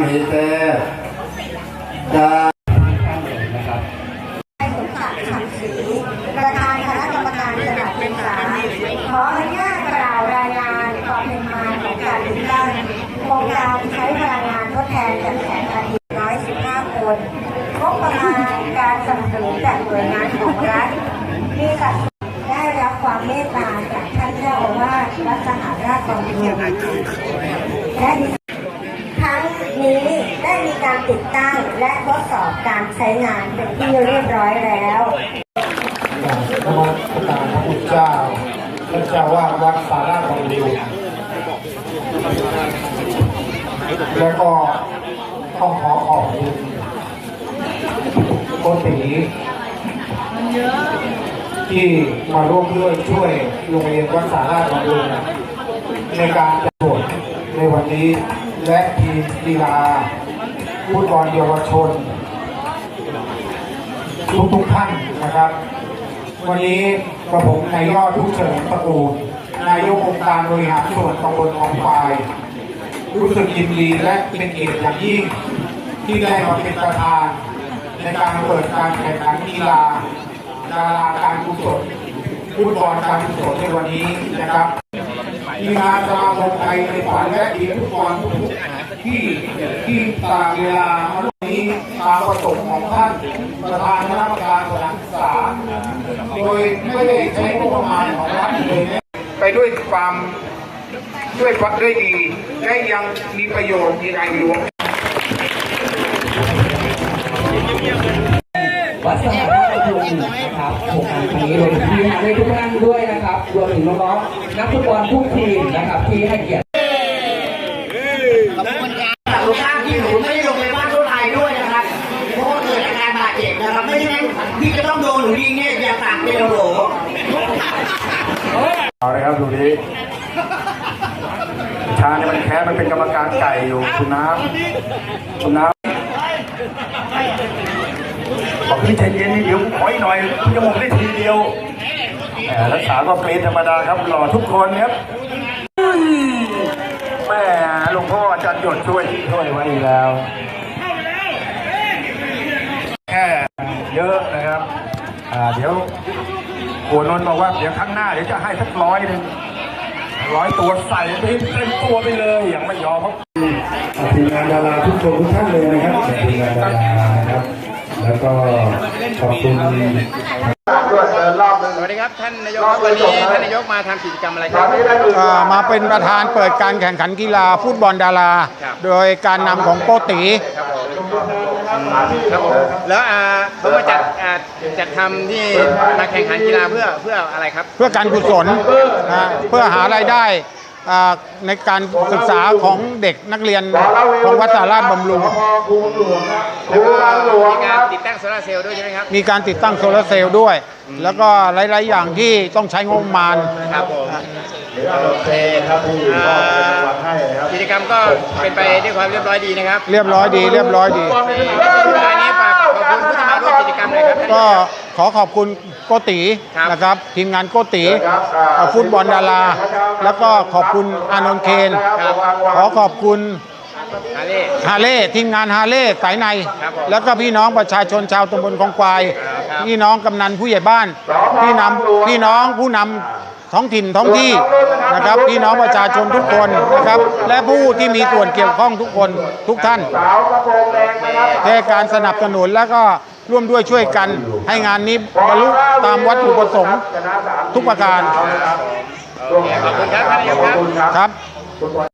มิเตจาสมศักดิ์ขันศรีประธานคณะกรรมการสถานศึกษาขออนุญาตกล่าวรายงานความเป็นมาของการติดตั้งโครงการใช้พลังงานทดแทนจากแสงอาทิตย์น้อย15 คนงบประมาณการสนับสนุนจากหน่วยงานของรัฐที่สัดได้รับความเมตตาจากท่านเจ้าอาวาสวัดสหราชบำรุงและดิฉั นี้ได้มีการติดตั้งและทดสอบการใช้งานเป็นที่เรียบร้อยแล้วนมัสการพระพุทธเจ้าพระเจ้าว่าวัดสาราบำรุงแล้วก็ต้องขอขอบคุณโกติที่มาร่วมด้วยช่วยโรงเรียนวัดสาราบำรุงในการตรวจในวันนี้ และทีมกีฬาฟุตบอลเยาวชน ทุกทุกท่านนะครับ วันนี้กระผมนายยอดทุกเฉลิมตระกูลนายกองค์การบริหารส่วนตำบลคลองควาย รู้สึกยินดีและเป็นเกียรติอย่างยิ่ง ที่ได้มาเป็นประธาน ในการเปิดการแข่งขันกีฬาดาราการกุศลฟุตบอลการกุศลในวันนี้นะครับทีมงาสมาคมไทย ฝันและทีมฟุตบอลทุกที่ที่ตามเวลามาวันนี้ตามประสงค์ของท่านประธานคณะกรรมการสถานศึกษาโดยไม่ได้ใช้งบประมาณของรัฐเลยไปด้วยความด้วยความด้วยดีและยังมีประโยชน์มีรายรวมวัดสมานราชบำรุงนะครับโครงการนี้รวมถึงที่มาด้ทุกท่านด้วยนะครับ รวมถึงน้องๆนักฟุตบอลทุกทีมนะครับที่ให้เกียรติ สุขภาพที่หนูไม่ได้ลงไปบ้านทั่วไทยด้วยนะครับเพราะว่าเกิดอาการบาดเจ็บนะครับไม่งั้นพี่จะต้องโดนหนูยิงเนี่ยอย่าปากเป็นโหลเอาเลยครับดูนี้ชาเนี่ยมันแค้มันเป็นกรรมการไก่อยู่คุณน้ำคุณน้ำบอกพี่ใจเย็นนี่เดี๋ยวขออีกหน่อยพี่จะหมกได้ทีเดียวแหมรักษาก็เป็นธรรมดาครับหล่อทุกคนครับแม่หลวงพ่อ ย์หยดช่วยช่วยไว้อีกแล้วแค่เยอะนะครับอ่าเดี๋ยวโกนนท์บอกว่าเดี๋ยวครั้งหน้าเดี๋ยวจะให้สักร้อยหนึ่งร้อยตัวใส่ไปเต็มตัวไปเลยอย่างไม่ยอมครับทีมงานดาราทุกคนทุกท่านเลยนะครับทีมงานดารานะครับ แล้วก็ขอบคุณ สวัสดีครับท่านนายกครับวันนี้ท่านนายกมาทำกิจกรรมอะไรครับ อ่ามาเป็นประธานเปิดการแข่งขันกีฬาฟุตบอลดารา ครับ โดยการนำของโกติครับผมแล้วอ่าเขามาจัดอ่าจัดทำที่มาแข่งขันกีฬาเพื่อเพื่ออะไรครับ เพื่อการกุศลนะเพื่อหารายได้อ่าในการศึกษาของเด็กนักเรียนของวัดสาราชบำรุงมีการติด ตั้งโซลาร์เซลล์ด้วยใช่ไหมครับ มีการติดตั้งโซลาร์เซลล์ด้วย แล้วก็หลาย ๆ อย่างที่ต้องใช้งบประมาณ ครับผมโอเคครับกิจกรรมก็เป็นไปด้วยความเรียบร้อยดีนะครับเรียบร้อยดีเรียบร้อยดีสุดท้ายนี้ฝากขอบคุณผู้ที่มาร่วมกิจกรรมหน่อยครับท่าน ก็ขอขอบคุณโกติครับ นะครับ ทีมงานโกติเอ่อฟุตบอลดารา แล้วก็ขอบคุณอานนท์เคน ขอขอบคุณ อาเล่ ฮาเล่ทีมงานฮาเล่สายใน ครับผมแล้วก็พี่น้องประชาชนชาวตำบลคลองควาย ครับ พี่น้องกำนันผู้ใหญ่บ้าน พี่นำพี่น้องผู้นำท้องถิ่นท้องที่นะครับ พี่น้องประชาชนทุกคนนะครับ และผู้ที่มีส่วนเกี่ยวข้องทุกคนทุกท่านแค่การสนับสนุนแล้วก็ร่วมด้วยช่วยกันให้งานนี้บรรลุตามวัตถุประสงค์ทุกประการขอบคุณครับท่านนายกครับ ครับ